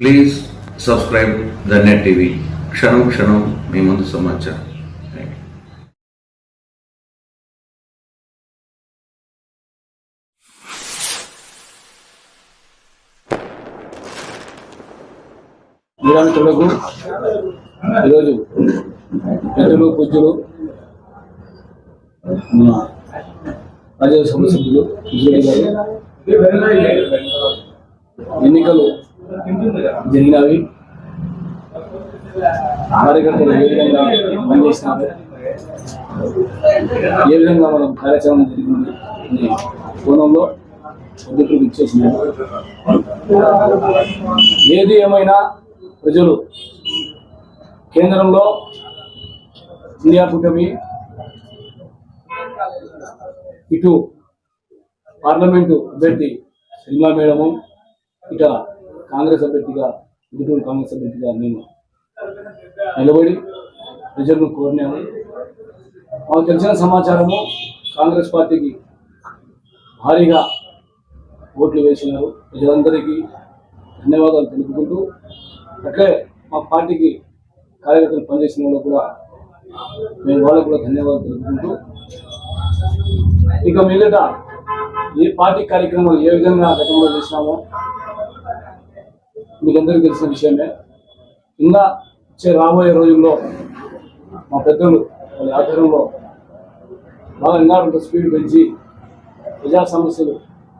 Please subscribe the net TV క్షణం క్షణం మీ ముందు సమాచారం. థ్యాంక్ ఈరోజు పెద్దలు పూజ్యులు మన రాజ్యసభ సభ్యులు ఎన్నికలు జరిగినవి కార్యకర్తలు ఏ విధంగా పనిచేసినారు ఏ విధంగా మనం కార్యాచరణ జరిగింది? అనే కోణంలో అధ్యక్షులు ఇచ్చేసినారు ఏది ఏమైనా ప్రజలు కేంద్రంలో ఇండియా కూటమి ఇటు పార్లమెంటు అభ్యర్థి సినిమా మేడము ఇక కాంగ్రెస్ అభ్యర్థిగా గుంటూరు కాంగ్రెస్ అభ్యర్థిగా నేను నిలబడి ప్రజలను కోరినాను. మాకు తెలిసిన సమాచారము కాంగ్రెస్ పార్టీకి భారీగా ఓట్లు వేసినారు. ప్రజలందరికీ ధన్యవాదాలు తెలుపుకుంటూ అట్లే మా పార్టీకి కార్యకర్తలు పనిచేసిన వాళ్ళు కూడా మేము వాళ్ళకు కూడా ధన్యవాదాలు తెలుపుకుంటూ ఇక మిగతా ఈ పార్టీ కార్యక్రమాలు ఏ విధంగా గతంలో చేసినామో మీకందరికీ తెలిసిన విషయమే. ఇంకా వచ్చే రాబోయే రోజుల్లో మా పెద్దలు వాళ్ళ ఆధ్వర్యంలో బాగా ఇంకా స్పీడ్ పెంచి ప్రజా సమస్యలు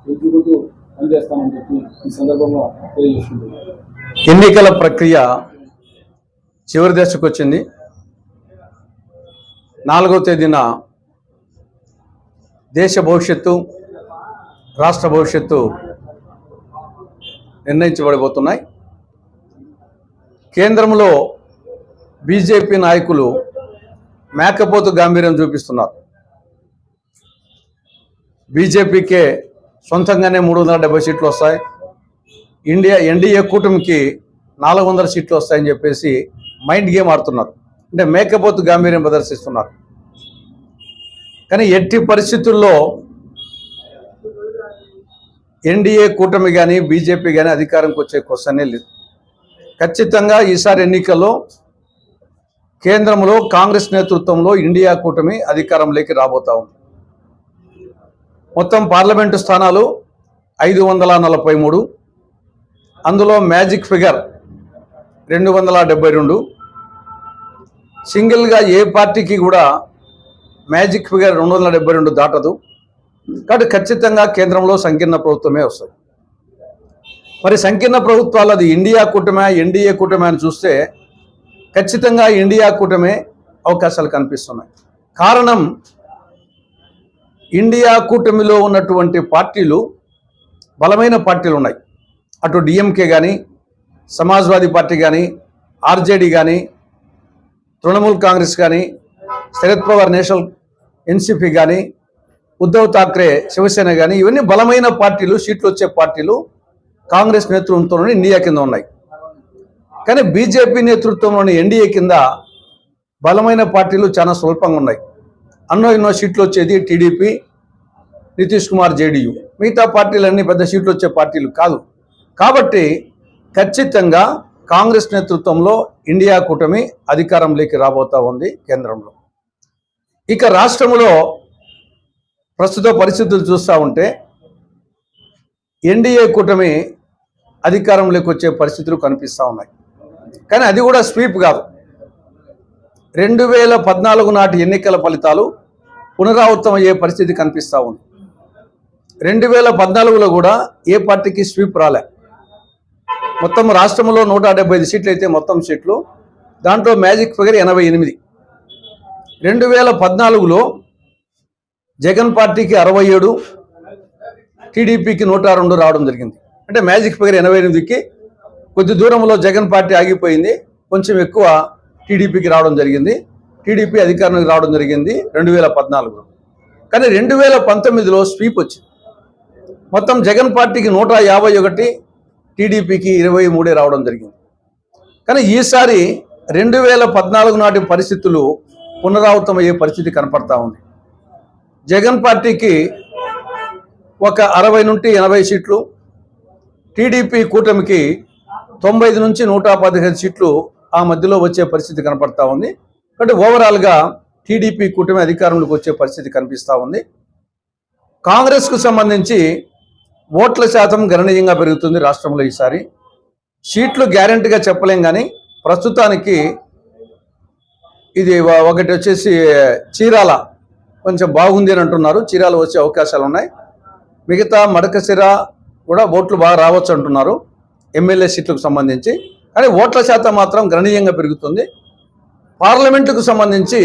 ఎదుర్కొంటూ పనిచేస్తామని చెప్పి ఈ సందర్భంగా తెలియజేస్తుంది ఎన్నికల ప్రక్రియ చివరి దశకు వచ్చింది. నాలుగవ తేదీన దేశ భవిష్యత్తు రాష్ట్ర భవిష్యత్తు నిర్ణయించబడిపోతున్నాయి కేంద్రంలో బీజేపీ నాయకులు మేకపోతు గాంభీర్యం చూపిస్తున్నారు. బీజేపీకే సొంతంగానే మూడు వందల డెబ్బై సీట్లు వస్తాయి. ఇండియా ఎన్డీఏ కూటమికి నాలుగు వందల సీట్లు వస్తాయని చెప్పేసి మైండ్ గేమ్ ఆడుతున్నారు. అంటే మేకపోతు గాంభీర్యం ప్రదర్శిస్తున్నారు. కానీ ఎట్టి పరిస్థితుల్లో ఎన్డీఏ కూటమి కానీ బీజేపీ కానీ అధికారంకి వచ్చే క్వశ్చనే లేదు. ఖచ్చితంగా ఈసారి ఎన్నికల్లో కేంద్రంలో కాంగ్రెస్ నేతృత్వంలో ఇండియా కూటమి అధికారంలోకి రాబోతా ఉంది. మొత్తం పార్లమెంటు స్థానాలు ఐదు వందల నలభై మూడు. అందులో మ్యాజిక్ ఫిగర్ రెండు వందల డెబ్బై రెండు. సింగిల్గా ఏ పార్టీకి కూడా మ్యాజిక్ ఫిగర్ రెండు వందల డెబ్బై రెండు దాటదు. కాబట్టి ఖచ్చితంగా కేంద్రంలో సంకీర్ణ ప్రభుత్వమే వస్తుంది. మరి సంకీర్ణ ప్రభుత్వాలు అది ఇండియా కూటమే ఎన్డీఏ కూటమే అని చూస్తే ఖచ్చితంగా ఇండియా కూటమే అవకాశాలు కనిపిస్తున్నాయి. కారణం ఇండియా కూటమిలో ఉన్నటువంటి పార్టీలు బలమైన పార్టీలు ఉన్నాయి. అటు డిఎంకే కానీ సమాజ్వాదీ పార్టీ కానీ ఆర్జేడీ కానీ తృణమూల్ కాంగ్రెస్ కానీ శరద్ పవార్ నేషనల్ ఎన్సిపి కానీ ఉద్ధవ్ థాక్రే శివసేన కానీ ఇవన్నీ బలమైన పార్టీలు సీట్లు వచ్చే పార్టీలు కాంగ్రెస్ నేతృత్వంలోని ఇండియా కింద ఉన్నాయి. కానీ బీజేపీ నేతృత్వంలోని ఎన్డీఏ కింద బలమైన పార్టీలు చాలా స్వల్పంగా ఉన్నాయి. అన్నో ఎన్నో సీట్లు వచ్చేది టీడీపీ నితీష్ కుమార్ జేడీయూ. మిగతా పార్టీలన్నీ పెద్ద సీట్లు వచ్చే పార్టీలు కాదు. కాబట్టి ఖచ్చితంగా కాంగ్రెస్ నేతృత్వంలో ఇండియా కూటమి అధికారంలోకి రాబోతా ఉంది కేంద్రంలో. ఇక రాష్ట్రంలో ప్రస్తుత పరిస్థితులు చూస్తూ ఉంటే ఎన్డీఏ కూటమి అధికారంలోకి వచ్చే పరిస్థితులు కనిపిస్తూ ఉన్నాయి. కానీ అది కూడా స్వీప్ కాదు. రెండు వేల పద్నాలుగు నాటి ఎన్నికల ఫలితాలు పునరావృతం అయ్యే పరిస్థితి కనిపిస్తూ ఉంది. రెండు వేల పద్నాలుగులో కూడా ఏ పార్టీకి స్వీప్ రాలే. మొత్తం రాష్ట్రంలో నూట డెబ్బై ఐదు సీట్లు అయితే మొత్తం సీట్లు. దాంట్లో మ్యాజిక్ ఫిగర్ ఎనభై ఎనిమిది. రెండు వేల పద్నాలుగులో జగన్ పార్టీకి అరవై ఏడు టీడీపీకి నూట రెండు రావడం జరిగింది. అంటే మ్యాజిక్ ఫిగర్ ఎనభై ఎనిమిదికి కొద్ది దూరంలో జగన్ పార్టీ ఆగిపోయింది. కొంచెం ఎక్కువ టీడీపీకి రావడం జరిగింది. టీడీపీ అధికారంలోకి రావడం జరిగింది రెండు వేల పద్నాలుగులో. కానీ రెండు వేల పంతొమ్మిదిలో స్వీప్ వచ్చింది. మొత్తం జగన్ పార్టీకి నూట యాభై ఒకటి టీడీపీకి ఇరవై మూడే రావడం జరిగింది. కానీ ఈసారి రెండు వేల పద్నాలుగు నాటి పరిస్థితులు పునరావృతమయ్యే పరిస్థితి కనపడతా ఉంది. జగన్ పార్టీకి ఒక అరవై నుండి ఎనభై సీట్లు టీడీపీ కూటమికి తొంభై ఐదు నుంచి నూట పదిహేను సీట్లు ఆ మధ్యలో వచ్చే పరిస్థితి కనపడతా ఉంది. కాబట్టి ఓవరాల్గా టీడీపీ కూటమి అధికారంలోకి వచ్చే పరిస్థితి కనిపిస్తూ ఉంది. కాంగ్రెస్కు సంబంధించి ఓట్ల శాతం గణనీయంగా పెరుగుతుంది రాష్ట్రంలో ఈసారి. సీట్లు గ్యారెంటీగా చెప్పలేం కానీ ప్రస్తుతానికి ఇది ఒకటి వచ్చేసి చీరాల కొంచెం బాగుంది అని అంటున్నారు. చీరాల వచ్చే అవకాశాలు ఉన్నాయి. మిగతా మడకసిర కూడా ఓట్లు బాగా రావచ్చు అంటున్నారు. ఎమ్మెల్యే సీట్లకు సంబంధించి. కానీ ఓట్ల శాతం మాత్రం గణనీయంగా పెరుగుతుంది. పార్లమెంటుకు సంబంధించి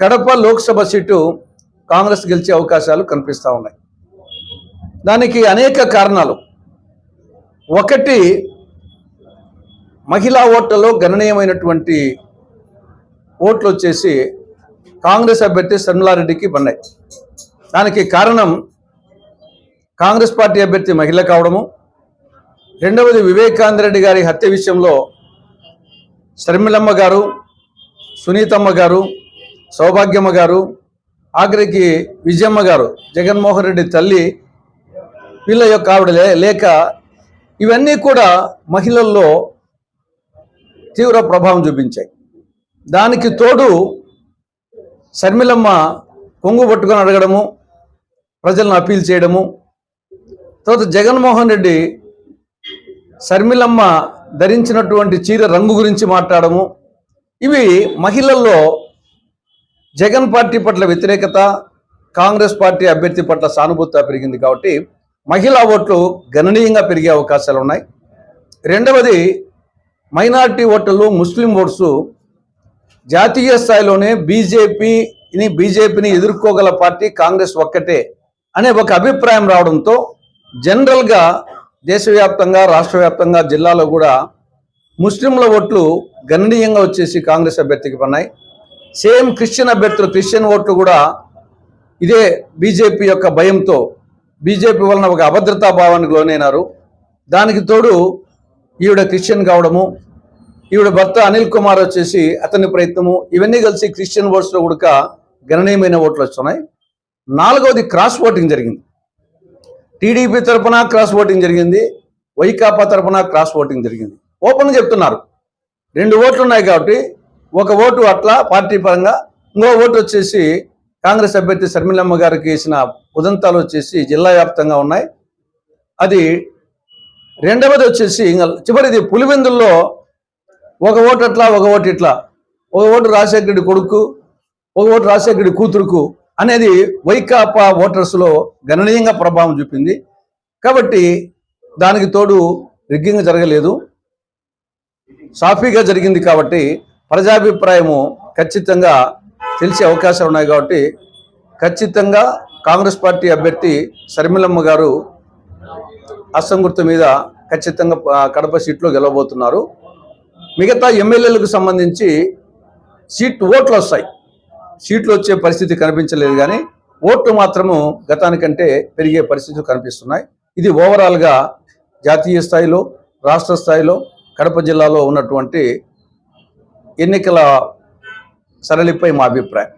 కడప లోక్సభ సీటు కాంగ్రెస్ గెలిచే అవకాశాలు కనిపిస్తూ ఉన్నాయి. దానికి అనేక కారణాలు. ఒకటి మహిళా ఓట్లలో గణనీయమైనటువంటి ఓట్లు వచ్చేసి కాంగ్రెస్ అభ్యర్థి శర్మలారెడ్డికి పన్నాయి దానికి కారణం కాంగ్రెస్ పార్టీ అభ్యర్థి మహిళ కావడము రెండవది వివేకానంద రెడ్డి గారి హత్య విషయంలో శర్మిలమ్మ గారు సునీతమ్మ గారు సౌభాగ్యమ్మ గారు ఆఖరికి విజయమ్మ గారు జగన్మోహన్ రెడ్డి తల్లి వీళ్ళ యొక్క ఆవిడ లే- లేక ఇవన్నీ కూడా మహిళల్లో తీవ్ర ప్రభావం చూపించాయి. దానికి తోడు శర్మిలమ్మ కొంగు పట్టుకొని అడగడము ప్రజలను అప్పీల్ చేయడము తర్వాత జగన్మోహన్ రెడ్డి శర్మిలమ్మ ధరించినటువంటి చీర రంగు గురించి మాట్లాడము. ఇవి మహిళల్లో జగన్ పార్టీ పట్ల వ్యతిరేకత కాంగ్రెస్ పార్టీ అభ్యర్థి పట్ల సానుభూత పెరిగింది కాబట్టి మహిళా ఓట్లు గణనీయంగా పెరిగే అవకాశాలు ఉన్నాయి. రెండవది మైనార్టీ ఓట్లలో ముస్లిం ఓట్స్ జాతీయ స్థాయిలోనే బీజేపీని బీజేపీని ఎదుర్కోగల పార్టీ కాంగ్రెస్ ఒక్కటే అనే ఒక అభిప్రాయం రావడంతో జనరల్గా దేశవ్యాప్తంగా రాష్ట్ర వ్యాప్తంగా జిల్లాలో కూడా ముస్లింల ఓట్లు గణనీయంగా వచ్చేసి కాంగ్రెస్ అభ్యర్థికి పన్నాయి సేమ్ క్రిస్టియన్ అభ్యర్థులు క్రిస్టియన్ ఓట్లు కూడా ఇదే బీజేపీ యొక్క భయంతో బీజేపీ వలన ఒక అభద్రతా భావానికి లోనైనారు. దానికి తోడు ఈవిడ క్రిస్టియన్ కావడము ఈవిడ భర్త అనిల్ కుమార్ వచ్చేసి అతని ప్రయత్నము ఇవన్నీ కలిసి క్రిస్టియన్ ఓట్స్లో కూడా గణనీయమైన ఓట్లు వస్తున్నాయి. నాలుగవది క్రాస్ ఓటింగ్ జరిగింది. టీడీపీ తరపున క్రాస్ ఓటింగ్ జరిగింది వైకాపా తరపున క్రాస్ ఓటింగ్ జరిగింది. ఓపెన్ చెప్తున్నారు. రెండు ఓట్లు ఉన్నాయి కాబట్టి ఒక ఓటు అట్లా పార్టీ పరంగా ఇంకో ఓటు వచ్చేసి కాంగ్రెస్ అభ్యర్థి శర్మిలమ్మ గారికి వేసిన ఉదంతాలు వచ్చేసి జిల్లా వ్యాప్తంగా ఉన్నాయి. అది రెండవది వచ్చేసి ఇంకా చివరిది పులివెందుల్లో ఒక ఓటు అట్లా ఒక ఓటు ఇట్లా. ఒక ఓటు రాజశేఖర రెడ్డి కొడుకు ఒక ఓటు రాజశేఖర రెడ్డి కూతురుకు అనేది వైకాపా ఓటర్స్లో గణనీయంగా ప్రభావం చూపింది. కాబట్టి దానికి తోడు రిగ్గింగ్ జరగలేదు. సాఫీగా జరిగింది కాబట్టి ప్రజాభిప్రాయము ఖచ్చితంగా తెలిసే అవకాశాలు ఉన్నాయి కాబట్టి ఖచ్చితంగా కాంగ్రెస్ పార్టీ అభ్యర్థి శర్మిలమ్మ గారు అసంగుర్తు మీద ఖచ్చితంగా కడప సీట్లో గెలవబోతున్నారు. మిగతా ఎమ్మెల్యేలకు సంబంధించి సీట్ ఓట్లు వస్తాయి. సీట్లు వచ్చే పరిస్థితి కనిపించలేదు కానీ ఓట్లు మాత్రము గతానికంటే పెరిగే పరిస్థితులు కనిపిస్తున్నాయి. ఇది ఓవరాల్గా జాతీయ స్థాయిలో రాష్ట్ర స్థాయిలో కడప జిల్లాలో ఉన్నటువంటి ఎన్నికల సరళిపై మా అభిప్రాయం.